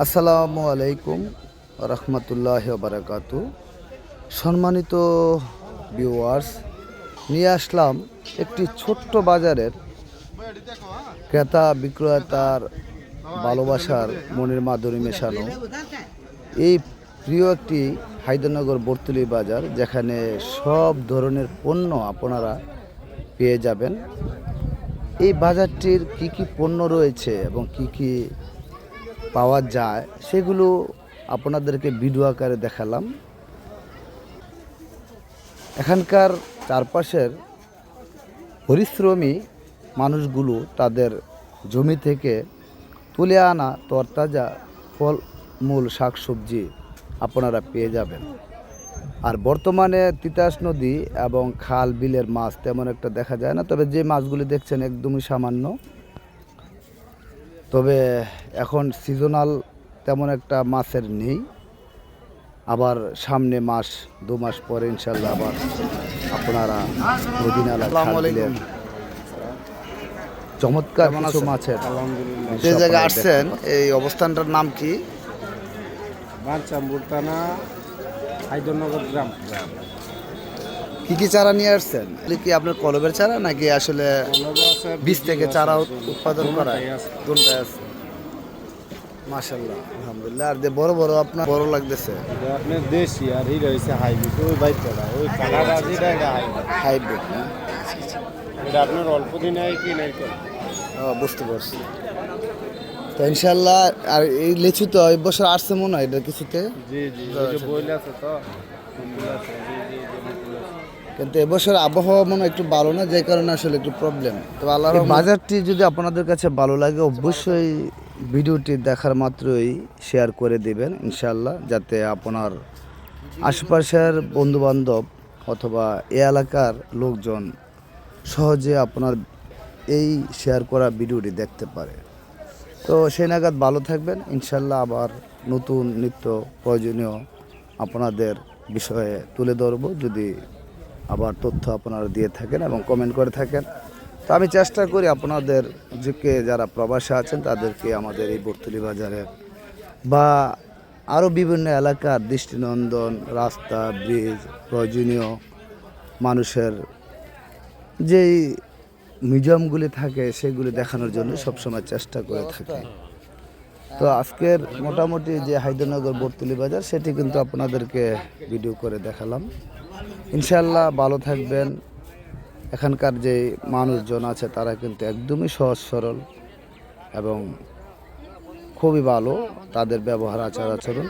আসসালামু আলাইকুম রহমতুল্লাহ বারাকাতু। সম্মানিত ভিউয়ার্স নিয়ে আসলাম একটি ছোট্ট বাজারের ক্রেতা, বিক্রেতার ভালোবাসার মনের মাধুরী মেশানো। এই প্রিয় একটি হায়দ্রানগর বর্তলি বাজার, যেখানে সব ধরনের পণ্য আপনারা পেয়ে যাবেন। এই বাজারটির কি কি পণ্য রয়েছে এবং কি কি পাওয়া যায়, সেগুলো আপনাদেরকে ভিডিও আকারে দেখালাম। এখানকার চারপাশের পরিশ্রমী মানুষগুলো তাদের জমি থেকে তুলে আনা তরতাজা ফল মূল শাকসবজি আপনারা পেয়ে যাবেন। আর বর্তমানে তিতাস নদী এবং খাল, বিলের মাছ তেমন একটা দেখা যায় না, তবে যে মাছগুলি দেখছেন একদমই সামান্য। তবে এখন সিজনাল তেমন একটা মাছের নেই। আবার সামনে মাস দু মাস পরে ইনশাল্লাহ আবার আপনারা নদীনালা চমৎকার কিছু মাছের যে জায়গায় আসছেন এই অবস্থানটার নাম কি? বাঞ্চাম্বুর থানা হায়দরনগর গ্রাম। কি কি চারা নিয়ে আসছেন? কি আপনার কলবের চারা নাকি আসলে বীজ থেকে চারা উৎপাদন করা কোনটা আছে? মাশাল্লাহ আলহামদুলিল্লাহ। আর যে বড় বড় আপনার বড় লাগতেছে। আপনার দেশি আর হির হয়েছে হাইব্রিড। ওই বাইকটা ওই কালার যেটা এটা হাইব্রিড। হাইব্রিড এটা আপনার অল্প দিন আগে কি নাই বুঝতে পারছি। তো ইনশাল্লাহ আর এই লিচু তো এই বছর আসছে মনে হয় এটা কিছুতে। কিন্তু এবছর আবহাওয়া মনে হয় একটু ভালো না যে কারণে আসলে একটু প্রবলেম তো আল্লাহ বাজারটি যদি আপনাদের কাছে ভালো লাগে অবশ্যই ভিডিওটি দেখার মাত্রই শেয়ার করে দিবেন ইনশাল্লাহ যাতে আপনার আশেপাশের বন্ধুবান্ধব অথবা এ এলাকার লোকজন সহজে আপনার এই শেয়ার করা ভিডিওটি দেখতে পারে। তো সেই নাগাদ ভালো থাকবেন। ইনশাল্লাহ আবার নতুন নিত্য প্রয়োজনীয় আপনাদের বিষয়ে তুলে ধরবো। যদি আবার তথ্য আপনারা দিয়ে থাকেন এবং কমেন্ট করে থাকেন। তো আমি চেষ্টা করি আপনাদের যে যারা প্রবাসে আছেন, তাদেরকে আমাদের এই বর্তলি বাজারে বা আরও বিভিন্ন এলাকার দৃষ্টিনন্দন, রাস্তা, ব্রিজ, প্রয়োজনীয় মানুষের যেই মিউজিয়ামগুলি থাকে, সেগুলি দেখানোর জন্য সবসময় চেষ্টা করে থাকে। তো আজকের মোটামুটি যে হায়দ্রনগর বর্তলি বাজার, সেটি কিন্তু আপনাদেরকে ভিডিও করে দেখালাম। ইনশাল্লাহ ভালো থাকবেন। এখানকার যে মানুষজন আছে, তারা কিন্তু একদমই সহজ সরল এবং খুবই ভালো তাদের ব্যবহার আচার আচরণ